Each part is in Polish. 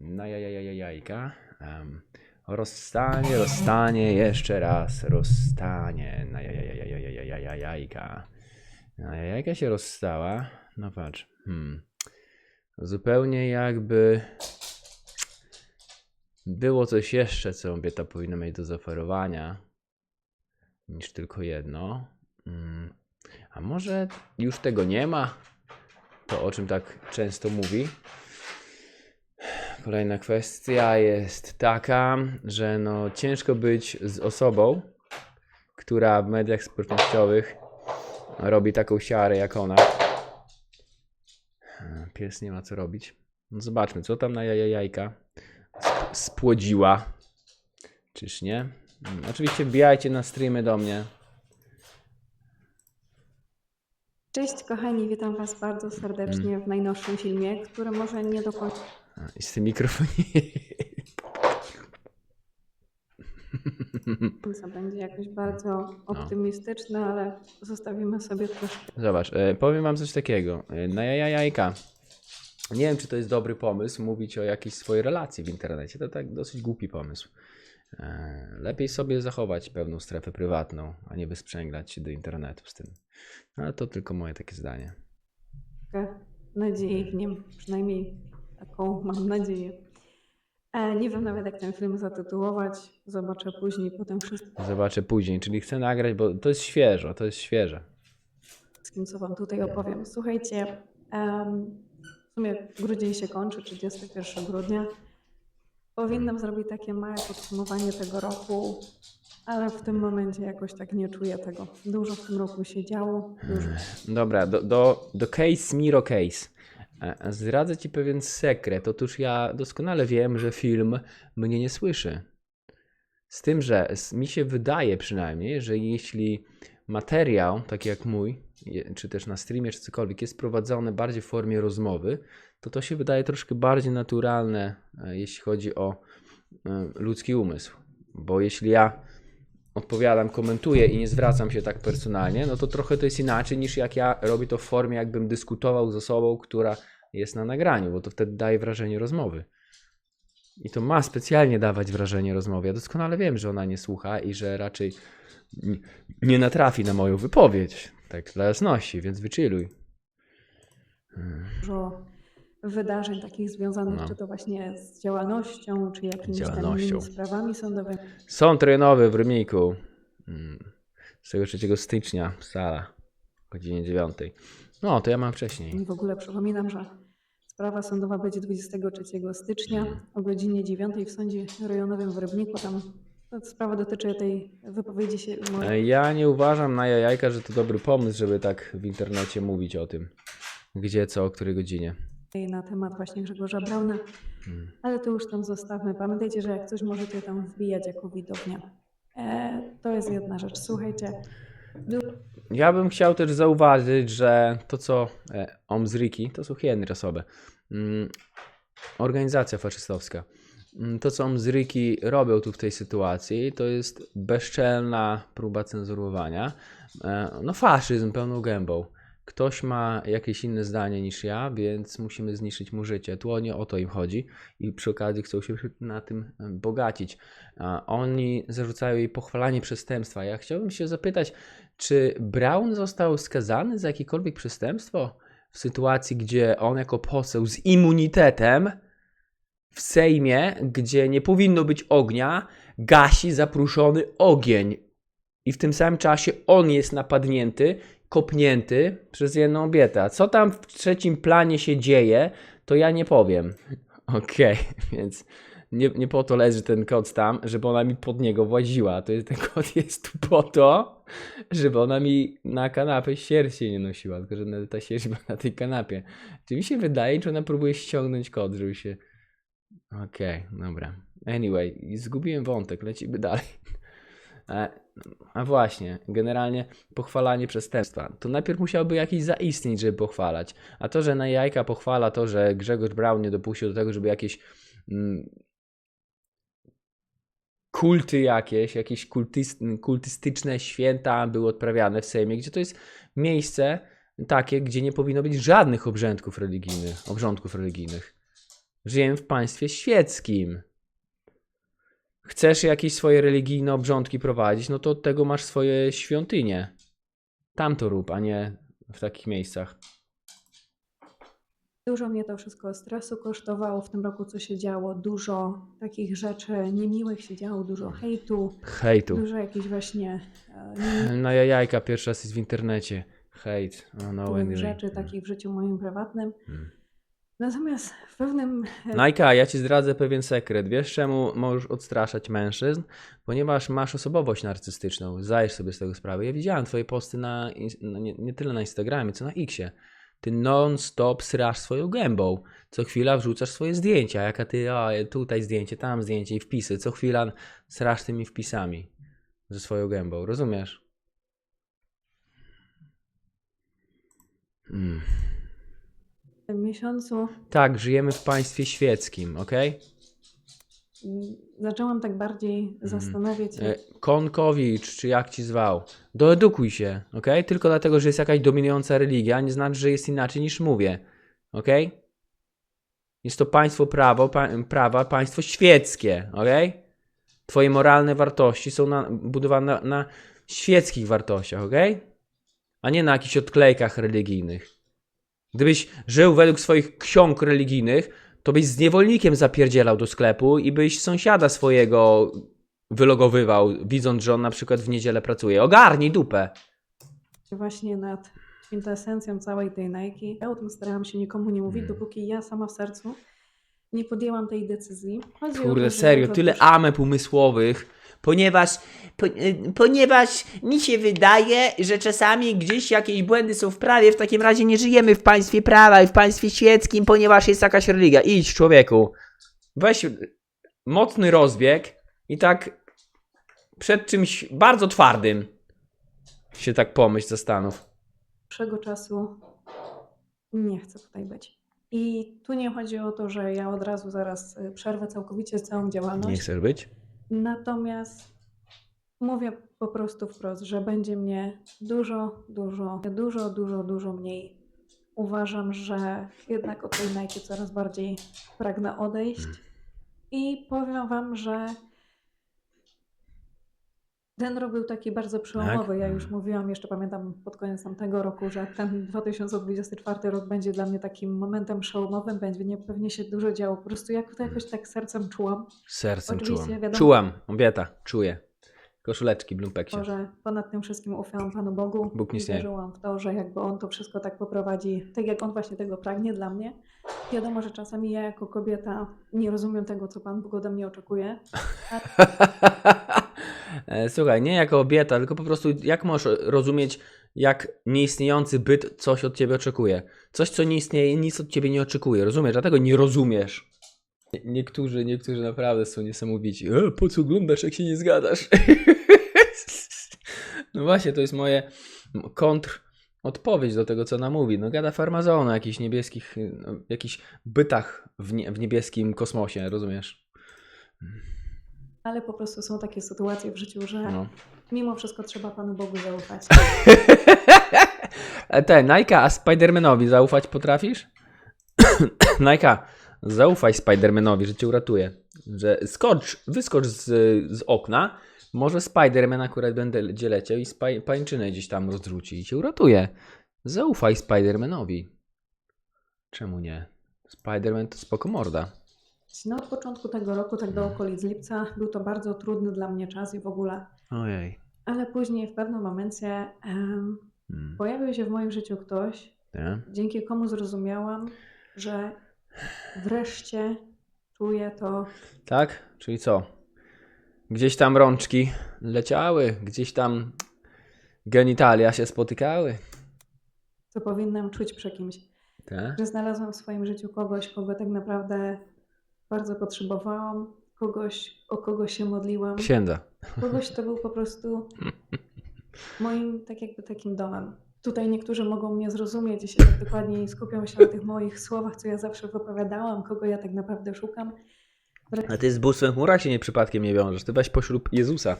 Na jajajajajajka. Um, rozstanie, rozstanie, jeszcze raz, rozstanie. Na jajajajajajajajajka. Na się rozstała. No patrz. Hmm. Zupełnie jakby było coś jeszcze, co kobieta powinna mieć do zaoferowania niż tylko jedno. Mm. A może już tego nie ma? To o czym tak często mówi. Kolejna kwestia jest taka, że no ciężko być z osobą, która w mediach społecznościowych robi taką siarę jak ona. Pies nie ma co robić. No zobaczmy, co tam na sp- spłodziła. Czyż nie? Mm, Oczywiście wbijajcie na streamy do mnie. Cześć kochani, witam Was bardzo serdecznie w najnowszym filmie, który może nie do końca I z tym mikrofonie. będzie jakoś bardzo optymistyczny, ale zostawimy sobie troszkę Zobacz, e, powiem wam coś takiego. E, na jajajajka. Nie wiem, czy to jest dobry pomysł mówić o jakiejś swojej relacji w internecie. To tak dosyć głupi pomysł. E, Lepiej sobie zachować pewną strefę prywatną, a nie wysprzęglać się do internetu z tym. No, Ale to tylko moje takie zdanie. nadziei w nim, przynajmniej taką mam nadzieję. E, nie wiem nawet jak ten film zatytułować, zobaczę później po tym Zobaczę później, czyli chcę nagrać, bo to jest świeżo, to jest świeże. wszystkim, co Wam tutaj opowiem. Słuchajcie, w sumie grudzień się kończy, 31 grudnia. Powinnam zrobić takie małe podsumowanie tego roku, ale w tym momencie jakoś tak nie czuję tego. Dużo w tym roku się działo, dużo Dobra, do, do, do case Miro Case. Zdradzę ci pewien sekret. Otóż ja doskonale wiem, że film mnie nie słyszy. Z tym, że mi się wydaje przynajmniej, że jeśli materiał, taki jak mój, czy też na streamie, czy cokolwiek, jest prowadzony bardziej w formie rozmowy, to to się wydaje troszkę bardziej naturalne, e, jeśli chodzi o e, ludzki umysł. Bo jeśli ja odpowiadam, komentuję i nie zwracam się tak personalnie, no to trochę to jest inaczej niż jak ja robię to w formie, jakbym dyskutował z osobą, która jest na nagraniu, bo to wtedy daje wrażenie rozmowy. I to ma specjalnie dawać wrażenie rozmowy. Ja doskonale wiem, że ona nie słucha i że raczej nie- natrafi na moją wypowiedź. Tak dla jasności, więc wychilluj. dużo wydarzeń takich związanych No. czy to właśnie z działalnością, czy jakimiś Działalnością. sprawami sądowymi. Sąd rejonowy w Rybniku. Mm, Z tego 3 stycznia, sala, o godzinie 9. No, to ja mam wcześniej. I w ogóle przypominam, że sprawa sądowa będzie 23 stycznia o godzinie 9 w sądzie rejonowym w Rybniku. Tam ta sprawa dotyczy tej wypowiedzi się mojej E, Ja nie uważam na jajajka, że to dobry pomysł, żeby tak w internecie mówić o tym. Gdzie, co, o której godzinie. Na temat właśnie Grzegorza Brauna. Hmm. Ale to już tam zostawmy. Pamiętajcie, że jak coś możecie tam wbijać jako widownia. E, to jest jedna rzecz. Słuchajcie, był Ja bym chciał też zauważyć, że to co e, Omzriki, to są hieny rasowe, mm, organizacja faszystowska, mm, to co Omzriki robią tu w tej sytuacji, to jest bezczelna próba cenzurowania. E, no faszyzm pełną gębą. Ktoś ma jakieś inne zdanie niż ja, więc musimy zniszczyć mu życie. Tu o nie o to im chodzi i przy okazji chcą się na tym bogacić. Oni zarzucają jej pochwalanie przestępstwa. Ja chciałbym się zapytać, czy Brown został skazany za jakiekolwiek przestępstwo w sytuacji, gdzie on jako poseł z immunitetem w Sejmie, gdzie nie powinno być ognia, gasi zapruszony ogień. I w tym samym czasie on jest napadnięty, kopnięty przez jedną obietę. A co tam w trzecim planie się dzieje, to ja nie powiem. Okej, więc nie, nie po to leży ten kot tam, żeby ona mi pod niego właziła. To jest, ten kot jest tu po to, żeby ona mi na kanapę sierści nie nosiła, tylko że ta sierść była na tej kanapie. Czy mi się wydaje, że ona próbuje ściągnąć kot, żeby się... Okej, dobra. Anyway, zgubiłem wątek, lecimy dalej. A właśnie, generalnie pochwalanie przestępstwa. To najpierw musiałby jakiś zaistnieć, żeby pochwalać. A to, że na jajka pochwala to, że Grzegorz Braun nie dopuścił do tego, żeby jakieś mm, kulty jakieś, jakieś kultyst, kultystyczne święta były odprawiane w Sejmie, gdzie to jest miejsce takie, gdzie nie powinno być żadnych obrządków religijnych, obrządków religijnych. Żyjemy w państwie świeckim. Chcesz jakieś swoje religijne obrządki prowadzić, no to od tego masz swoje świątynie. Tam to rób, a nie w takich miejscach. Dużo mnie to wszystko stresu kosztowało w tym roku, co się działo. Dużo takich rzeczy niemiłych się działo, dużo hejtu, Hejtu. dużo jakichś właśnie e, Na jajajka pierwszy raz jest w internecie. Hejt. Oh, no niemiłych anyway. rzeczy takich w życiu moim prywatnym. Mm. Natomiast w pewnym Najka, ja ci zdradzę pewien sekret. Wiesz, czemu możesz odstraszać mężczyzn? Ponieważ masz osobowość narcystyczną. Zdajesz sobie z tego sprawę. Ja widziałem twoje posty na, ins- no nie, nie tyle na Instagramie, co na Xie. Ty non-stop srasz swoją gębą. Co chwila wrzucasz swoje zdjęcia. Jaka ty, o, tutaj zdjęcie, tam zdjęcie i wpisy. Co chwila srasz tymi wpisami ze swoją gębą. Rozumiesz? Mm. Miesiącu Tak, żyjemy w państwie świeckim, okej? mm, zaczęłam tak bardziej zastanawiać się, E, Konkowicz, czy jak ci zwał, doedukuj się, ok? Tylko dlatego, że jest jakaś dominująca religia, nie znaczy, że jest inaczej niż mówię, ok? Jest to państwo prawo, pa, prawa, państwo świeckie, ok? Twoje moralne wartości są na, budowane na, na świeckich wartościach, ok? A nie na jakichś odklejkach religijnych. Gdybyś żył według swoich ksiąg religijnych, to byś z niewolnikiem zapierdzielał do sklepu i byś sąsiada swojego wylogowywał, widząc, że on na przykład w niedzielę pracuje. Ogarnij dupę. właśnie nad kwintesencją całej tej Nike. Ja o tym starałam się nikomu nie mówić, Mm. dopóki ja sama w sercu nie podjęłam tej decyzji. Chodzi to, Kurde, że serio, to tyle amep umysłowych. Ponieważ, po, y, ponieważ mi się wydaje, że czasami gdzieś jakieś błędy są w prawie, w takim razie nie żyjemy w państwie prawa i w państwie świeckim, ponieważ jest jakaś religia. Idź, człowieku. Weź mocny rozbieg i tak przed czymś bardzo twardym się tak pomyśl, zastanów. dłuższego czasu nie chcę tutaj być. I tu nie chodzi o to, że ja od razu zaraz y, przerwę całkowicie całą działalność. Nie chcesz być? Natomiast mówię po prostu wprost, że będzie mnie dużo, dużo, dużo, dużo, dużo mniej. Uważam, że jednak od tej Nike coraz bardziej pragnę odejść. I powiem Wam, że ten rok był taki bardzo przełomowy. Ja już mówiłam, jeszcze pamiętam pod koniec tamtego roku, że ten 2024 rok będzie dla mnie takim momentem przełomowym. Będzie mnie pewnie się dużo działo. Po prostu jak to jakoś tak sercem czułam. Sercem Oczywiście, czułam. wiadomo. Czułam, obieta, czuję. Koszuleczki, blumpeksie. Może ponad tym wszystkim ufałam Panu Bogu Bóg nie wie. wierzyłam w to, że jakby On to wszystko tak poprowadzi, tak jak On właśnie tego pragnie dla mnie. Wiadomo, że czasami ja jako kobieta nie rozumiem tego, co Pan Bóg ode mnie oczekuje. E, Słuchaj, nie jako obieta, tylko po prostu jak możesz rozumieć, jak nieistniejący byt coś od ciebie oczekuje. Coś, co nie istnieje, nic od ciebie nie oczekuje. Rozumiesz? Dlatego nie rozumiesz. Nie- Niektórzy, niektórzy naprawdę są niesamowici. E, po co oglądasz, jak się nie zgadasz? no właśnie, to jest moje kontr odpowiedź do tego, co ona mówi. No gada farmazon o jakichś niebieskich, no, jakichś bytach w, nie, w niebieskim kosmosie, rozumiesz? Ale po prostu są takie sytuacje w życiu, że No. mimo wszystko trzeba Panu Bogu zaufać. E, Ten, Najka, a Spidermanowi zaufać potrafisz? Najka, zaufaj Spidermanowi, że cię uratuje. Że skocz, wyskocz z, z okna, może Spiderman akurat będzie leciał i spaj, pańczynę gdzieś tam rozrzuci i cię uratuje. Zaufaj Spidermanowi. Czemu nie? Spiderman to spoko morda. No od początku tego roku, tak do okolic lipca, był to bardzo trudny dla mnie czas i w ogóle. Ojej. Ale później w pewnym momencie em, Hmm. pojawił się w moim życiu ktoś, Nie? dzięki komu zrozumiałam, że wreszcie czuję to, Tak? Czyli co? Gdzieś tam rączki leciały, gdzieś tam genitalia się spotykały. co powinnam czuć przy kimś. Tak? Że znalazłam w swoim życiu kogoś, kogo tak naprawdę bardzo potrzebowałam, kogoś, o kogo się modliłam, Księdza. kogoś, kto był po prostu moim tak jakby takim domem. Tutaj niektórzy mogą mnie zrozumieć i się tak dokładniej skupią się na tych moich słowach, co ja zawsze wypowiadałam, kogo ja tak naprawdę szukam. A ty z bóstwem chmura się nie przypadkiem nie wiążesz. Ty weź poślub Jezusa.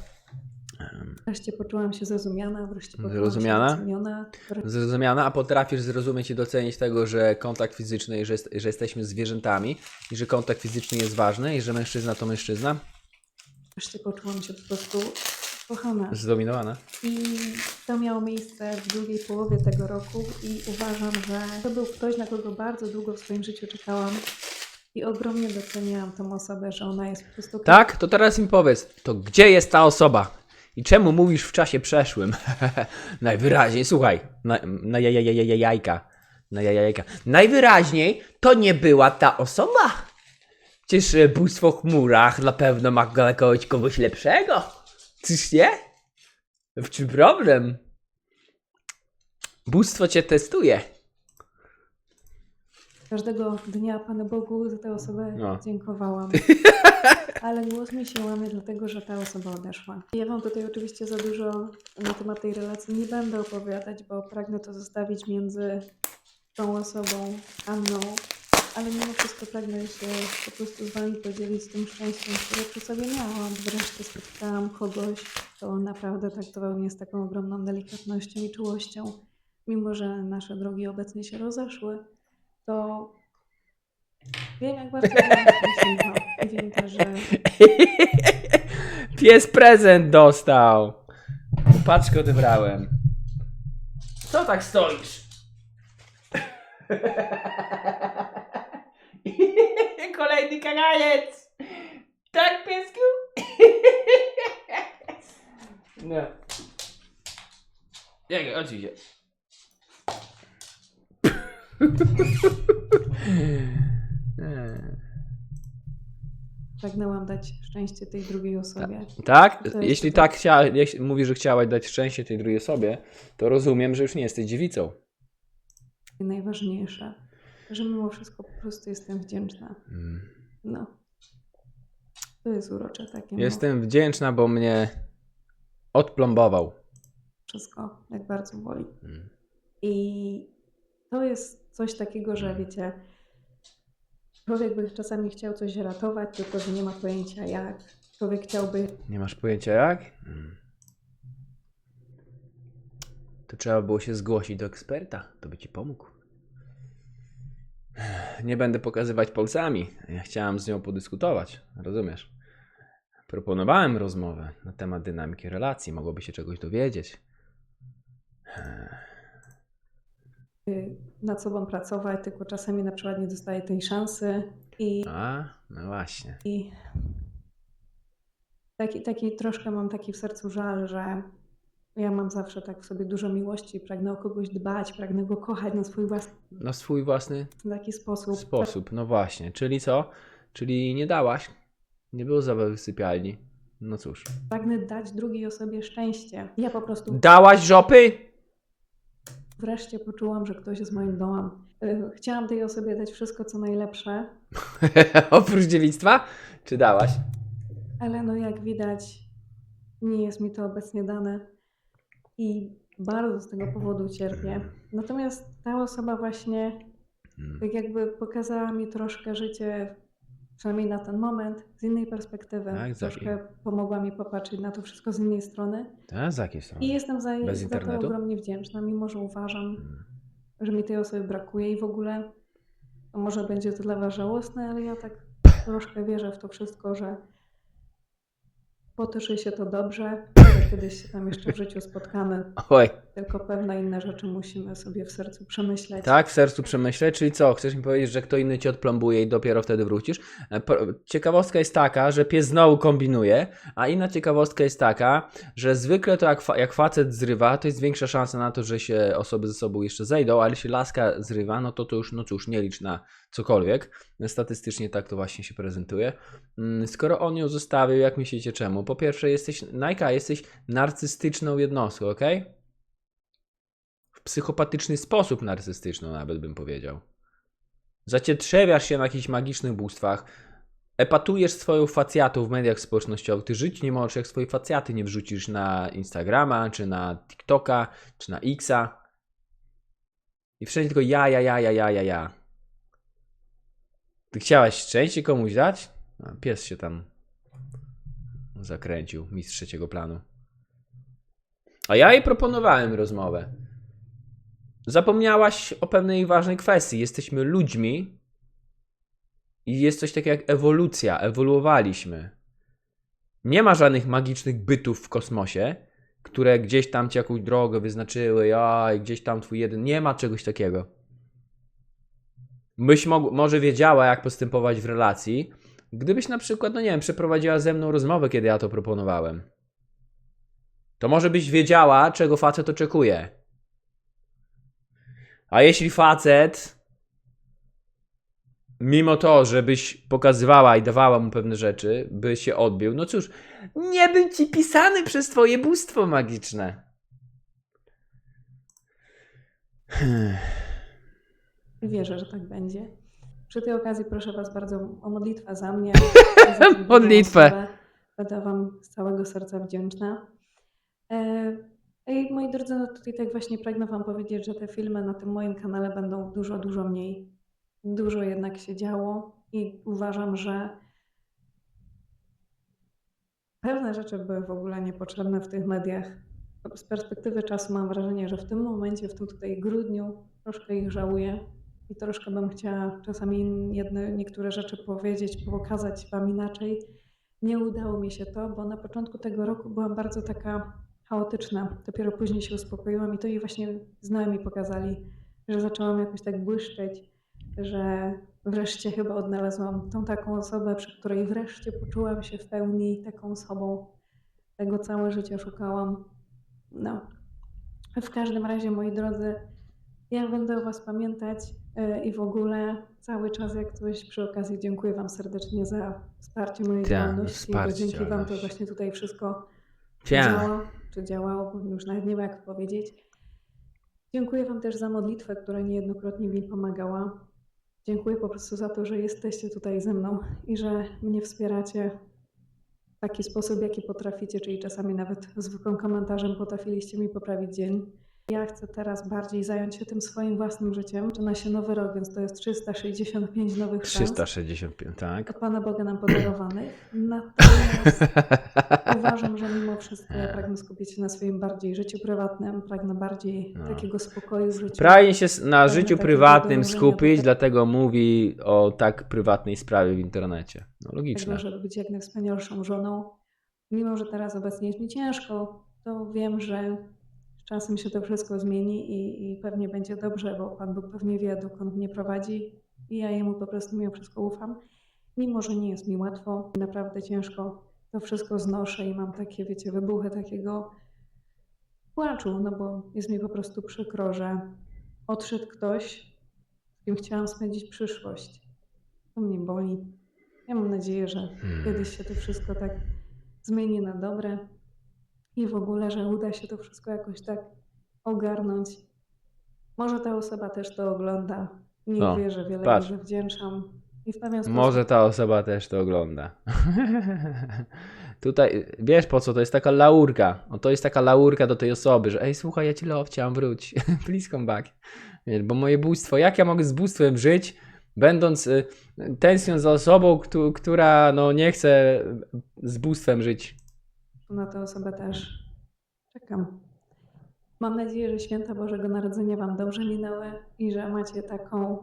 Wreszcie poczułam się zrozumiana, wreszcie poczułam Zrozumiana? się doceniona. Wreszcie Zrozumiana, a potrafisz zrozumieć i docenić tego, że kontakt fizyczny, że, jest, że jesteśmy zwierzętami i że kontakt fizyczny jest ważny i że mężczyzna to mężczyzna? wreszcie poczułam się po prostu kochana. Zdominowana. I to miało miejsce w drugiej połowie tego roku i uważam, że to był ktoś, na kogo bardzo długo w swoim życiu czekałam i ogromnie doceniałam tą osobę, że ona jest po prostu... Tak? To teraz mi powiedz, to gdzie jest ta osoba? I czemu mówisz w czasie przeszłym? Najwyraźniej, słuchaj, na, na ja, ja, ja, ja, jajka. Na ja, ja, jajka. Najwyraźniej to nie była ta osoba. Przecież e, bóstwo chmurach na pewno ma kogoś, kogoś lepszego. Czyż nie? W czym problem? Bóstwo cię testuje. Każdego dnia Panu Bogu za tę osobę No. dziękowałam. Ale głos mi się łamie, dlatego że ta osoba odeszła. Ja Wam tutaj oczywiście za dużo na temat tej relacji nie będę opowiadać, bo pragnę to zostawić między tą osobą a mną. Ale mimo wszystko pragnę się po prostu z Wami podzielić tym szczęściem, które przy sobie miałam. Wreszcie spotkałam kogoś, kto naprawdę traktował mnie z taką ogromną delikatnością i czułością. Mimo, że nasze drogi obecnie się rozeszły, to wiem, jak bardzo wiem też, że Pies prezent dostał. Paczkę odebrałem. Co tak stoisz? Kolejny kaganiec. Tak, piesku? No. Jak, oczywiście. pragnęłam dać szczęście tej drugiej osobie. Tak? To jest Jeśli tak chcia, jeśli mówisz, że chciałaś dać szczęście tej drugiej osobie, to rozumiem, że już nie jesteś dziewicą. Najważniejsze, że mimo wszystko po prostu jestem wdzięczna. Mm. No. To jest urocze takie. no. Jestem wdzięczna, bo mnie odplombował. Wszystko, jak bardzo boli. Mm. I to jest coś takiego, że wiecie, człowiek by czasami chciał coś ratować, tylko że nie ma pojęcia jak. Człowiek chciałby Nie masz pojęcia jak? Mm. To trzeba było się zgłosić do eksperta, to by ci pomógł. Nie będę pokazywać palcami. Ja chciałam z nią podyskutować, rozumiesz? Proponowałem rozmowę na temat dynamiki relacji, mogłoby się czegoś dowiedzieć. Y, nad sobą pracować, tylko czasami na przykład nie dostaje tej szansy i, A, no właśnie. i taki, taki troszkę mam taki w sercu żal, że ja mam zawsze tak w sobie dużo miłości, pragnę o kogoś dbać, pragnę go kochać na swój własny Na swój własny taki sposób. sposób, no właśnie. Czyli co? Czyli nie dałaś? Nie było zabawy w sypialni. No cóż. Pragnę dać drugiej osobie szczęście. Ja po prostu Dałaś żopy? Wreszcie poczułam, że ktoś jest moim domem. Y, Chciałam tej osobie dać wszystko, co najlepsze, Oprócz dziewictwa? Czy dałaś? ale no jak widać, nie jest mi to obecnie dane i bardzo z tego powodu cierpię. Natomiast ta osoba właśnie Mm. tak jakby pokazała mi troszkę życie, przynajmniej na ten moment, z innej perspektywy. Tak, troszkę pomogła mi popatrzeć na to wszystko z innej strony A z jakiej strony? i jestem za, Bez za to ogromnie wdzięczna, mimo że uważam, Mm. że mi tej osoby brakuje i w ogóle to może będzie to dla Was żałosne, ale ja tak troszkę wierzę w to wszystko, że potoczy się to dobrze, że kiedyś się tam jeszcze w życiu spotkamy, Oj, tylko pewne inne rzeczy musimy sobie w sercu przemyśleć. tak, w sercu przemyśleć, czyli co? Chcesz mi powiedzieć, że kto inny ci odplombuje i dopiero wtedy wrócisz? E, Ciekawostka jest taka, że pies znowu kombinuje, a inna ciekawostka jest taka, że zwykle to jak, jak facet zrywa, to jest większa szansa na to, że się osoby ze sobą jeszcze zejdą, ale jeśli laska zrywa, no to to już, no cóż, nie licz na cokolwiek. Statystycznie tak to właśnie się prezentuje. Mm, Skoro on ją zostawił, jak myślicie czemu? Po pierwsze, jesteś, Najka, jesteś narcystyczną jednostką, ok? Psychopatyczny sposób narcystyczną, nawet bym powiedział. Zacietrzewiasz się na jakichś magicznych bóstwach, epatujesz swoją facjatą w mediach społecznościowych. Ty żyć nie możesz, jak swojej facjaty nie wrzucisz na Instagrama, czy na TikToka, czy na Xa. I wszędzie tylko ja, ja, ja, ja, ja, ja, ja. Ty chciałaś szczęście komuś dać? A pies się tam zakręcił, mistrz trzeciego planu. A ja jej proponowałem rozmowę. Zapomniałaś o pewnej ważnej kwestii. Jesteśmy ludźmi i jest coś takiego jak ewolucja. Ewoluowaliśmy. Nie ma żadnych magicznych bytów w kosmosie, które gdzieś tam ci jakąś drogę wyznaczyły, a gdzieś tam twój jeden. Nie ma czegoś takiego. Byś mog- może wiedziała, jak postępować w relacji, gdybyś na przykład, no nie wiem, przeprowadziła ze mną rozmowę, kiedy ja to proponowałem. To może byś wiedziała, czego facet oczekuje. A jeśli facet, mimo to, żebyś pokazywała i dawała mu pewne rzeczy, by się odbił, no cóż, nie był ci pisany przez twoje bóstwo magiczne. Wierzę, że tak będzie. Przy tej okazji proszę Was bardzo o modlitwę za mnie. Modlitwę. Osobę. Będę Wam z całego serca wdzięczna. E, I moi drodzy, no tutaj tak właśnie pragnę Wam powiedzieć, że te filmy na tym moim kanale będą dużo, dużo mniej. Dużo jednak się działo i uważam, że pewne rzeczy były w ogóle niepotrzebne w tych mediach. Z perspektywy czasu mam wrażenie, że w tym momencie, w tym tutaj grudniu, troszkę ich żałuję i troszkę bym chciała czasami jedne, niektóre rzeczy powiedzieć, pokazać Wam inaczej. Nie udało mi się to, bo na początku tego roku byłam bardzo taka chaotyczna. Dopiero później się uspokoiłam i to i właśnie znajomi pokazali, że zaczęłam jakoś tak błyszczeć, że wreszcie chyba odnalazłam tą taką osobę, przy której wreszcie poczułam się w pełni taką osobą. Tego całe życie szukałam. No. W każdym razie, moi drodzy, ja będę o Was pamiętać yy, i w ogóle cały czas jak coś przy okazji dziękuję Wam serdecznie za wsparcie mojej Tak, działalności, bo dzięki Wam to właśnie tutaj wszystko. Działa, czy działało, już nawet nie wiem jak powiedzieć. Dziękuję Wam też za modlitwę, która niejednokrotnie mi pomagała. Dziękuję po prostu za to, że jesteście tutaj ze mną i że mnie wspieracie w taki sposób, jaki potraficie, czyli czasami nawet zwykłym komentarzem potrafiliście mi poprawić dzień. Ja chcę teraz bardziej zająć się tym swoim własnym życiem. Zaczyna się nowy rok, więc to jest 365 nowych szans 365, tak. od Pana Boga nam podarowanych. Natomiast uważam, że mimo wszystko ja pragnę skupić się na swoim bardziej życiu prywatnym, pragnę bardziej No. takiego spokoju w życiu. Pragnie się na Pragnę życiu prywatnym skupić, dlatego mówi o tak prywatnej sprawie w internecie. No logiczne. tego, żeby być jak najwspanialszą żoną. Mimo, że teraz obecnie jest mi ciężko, to wiem, że czasem się to wszystko zmieni i, i pewnie będzie dobrze, bo Pan Bóg pewnie wie, dokąd mnie prowadzi i ja Jemu po prostu mimo wszystko ufam. Mimo, że nie jest mi łatwo, naprawdę ciężko to wszystko znoszę i mam takie, wiecie, wybuchy takiego płaczu, no bo jest mi po prostu przykro, że odszedł ktoś, z kim chciałam spędzić przyszłość. To mnie boli. Ja mam nadzieję, że Hmm. kiedyś się to wszystko tak zmieni na dobre i w ogóle, że uda się to wszystko jakoś tak ogarnąć. Może ta osoba też to ogląda. Niech O, wie, że wiele patrz. jej zawdzięczam. I w pewien sposób Może ta osoba też to ogląda. Tutaj, wiesz po co, to jest taka laurka. O, to jest taka laurka do tej osoby, że ej, słuchaj, ja ci love, wróć. Please come back. Wiesz, Bo moje bóstwo, jak ja mogę z bóstwem żyć, będąc y, tęskniąc za osobą, któ- która no, nie chce z bóstwem żyć. Na tę osobę też czekam. Mam nadzieję, że święta Bożego Narodzenia Wam dobrze minęły i że macie taką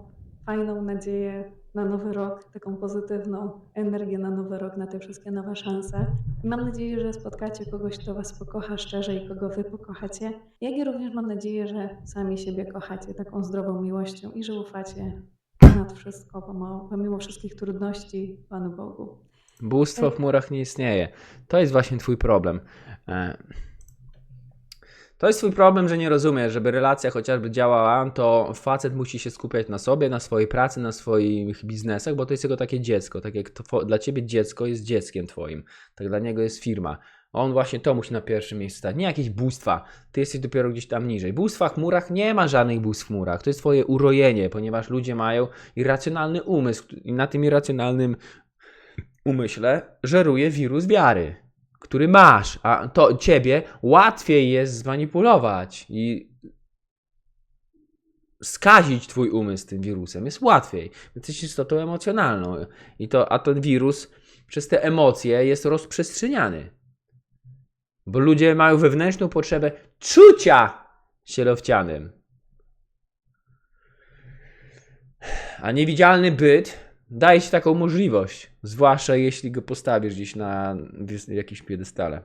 fajną nadzieję na nowy rok, taką pozytywną energię na nowy rok, na te wszystkie nowe szanse. Mam nadzieję, że spotkacie kogoś, kto Was pokocha szczerze i kogo Wy pokochacie. Jak i również mam nadzieję, że sami siebie kochacie taką zdrową miłością i że ufacie ponad wszystko, pomo- pomimo wszystkich trudności Panu Bogu. Bóstwo w murach nie istnieje. To jest właśnie twój problem. E, To jest twój problem, że nie rozumiesz, żeby relacja chociażby działała, to facet musi się skupiać na sobie, na swojej pracy, na swoich biznesach, bo to jest jego takie dziecko. Tak jak two, dla ciebie dziecko jest dzieckiem twoim, tak dla niego jest firma. On właśnie to musi na pierwszym miejscu stać, nie jakieś bóstwa. Ty jesteś dopiero gdzieś tam niżej. Bóstwa w murach nie ma żadnych bóstw w murach. To jest twoje urojenie, ponieważ ludzie mają irracjonalny umysł i na tym irracjonalnym umyśle żeruje wirus wiary, który masz, a to ciebie łatwiej jest zmanipulować i skazić twój umysł tym wirusem. Jest łatwiej. Jesteś istotą emocjonalną i to, a ten wirus przez te emocje jest rozprzestrzeniany. Bo ludzie mają wewnętrzną potrzebę czucia się lowcianym. A niewidzialny byt daje ci taką możliwość. Zwłaszcza jeśli go postawisz gdzieś na jakimś piedestale.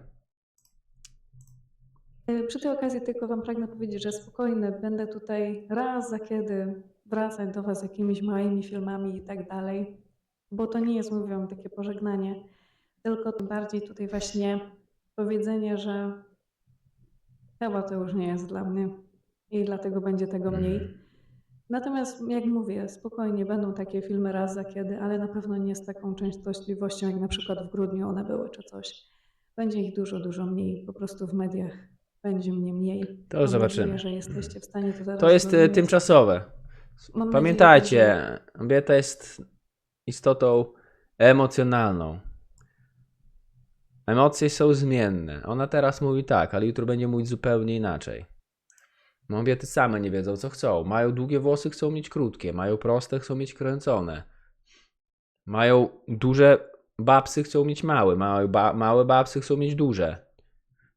Y, Przy tej okazji tylko Wam pragnę powiedzieć, że spokojnie będę tutaj raz za kiedy wracać do Was z jakimiś małymi filmami i tak dalej, bo to nie jest, mówię takie pożegnanie, tylko tym bardziej tutaj właśnie powiedzenie, że chyba to już nie jest dla mnie i dlatego będzie tego mniej. Natomiast, jak mówię, spokojnie będą takie filmy raz za kiedy, ale na pewno nie z taką częstotliwością, jak na przykład w grudniu one były czy coś. Będzie ich dużo, dużo mniej. Po prostu w mediach będzie mnie mniej. To Mam zobaczymy. Nadzieję, że jesteście w stanie to zaraz To jest e, tymczasowe. Mam nadzieję, Pamiętajcie, że- kobieta jest istotą emocjonalną. Emocje są zmienne. Ona teraz mówi tak, ale jutro będzie mówić zupełnie inaczej. Kobiety same nie wiedzą, co chcą. Mają długie włosy, chcą mieć krótkie. Mają proste, chcą mieć kręcone. Mają duże babsy, chcą mieć małe. Mają ba małe babsy, chcą mieć duże.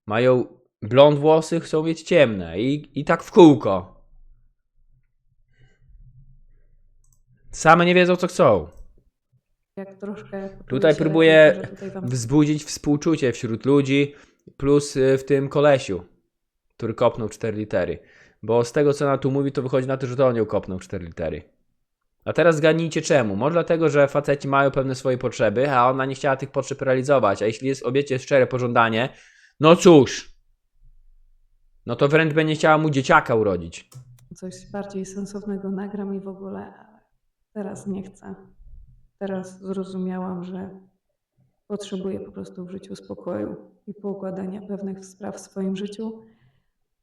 Mają blond włosy, chcą mieć ciemne. I, I tak w kółko. Same nie wiedzą, co chcą. Jak troszkę Tutaj próbuję tutaj wam wzbudzić współczucie wśród ludzi, plus y, w tym kolesiu, który kopnął 4 litery. Bo z tego, co ona tu mówi, to wychodzi na to, że to on ją kopnął 4 litery. A teraz zgadnijcie czemu. Może dlatego, że faceci mają pewne swoje potrzeby, a ona nie chciała tych potrzeb realizować. A jeśli jest obiecie szczere pożądanie, no cóż, no to wręcz będzie chciała mu dzieciaka urodzić. coś bardziej sensownego nagram i w ogóle teraz nie chcę. Teraz zrozumiałam, że potrzebuję po prostu w życiu spokoju i poukładania pewnych spraw w swoim życiu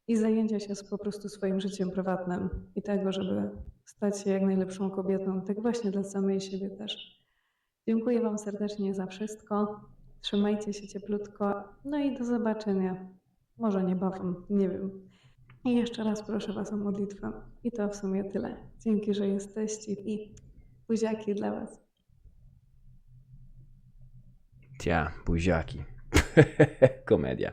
i zajęcia się po prostu swoim życiem prywatnym i tego, żeby stać się jak najlepszą kobietą, tak właśnie dla samej siebie też. Dziękuję Wam serdecznie za wszystko. Trzymajcie się cieplutko. No i do zobaczenia. Może niebawem, nie wiem. I jeszcze raz proszę Was o modlitwę. I to w sumie tyle. Dzięki, że jesteście i buziaki dla Was. Tia, buziaki. Komedia.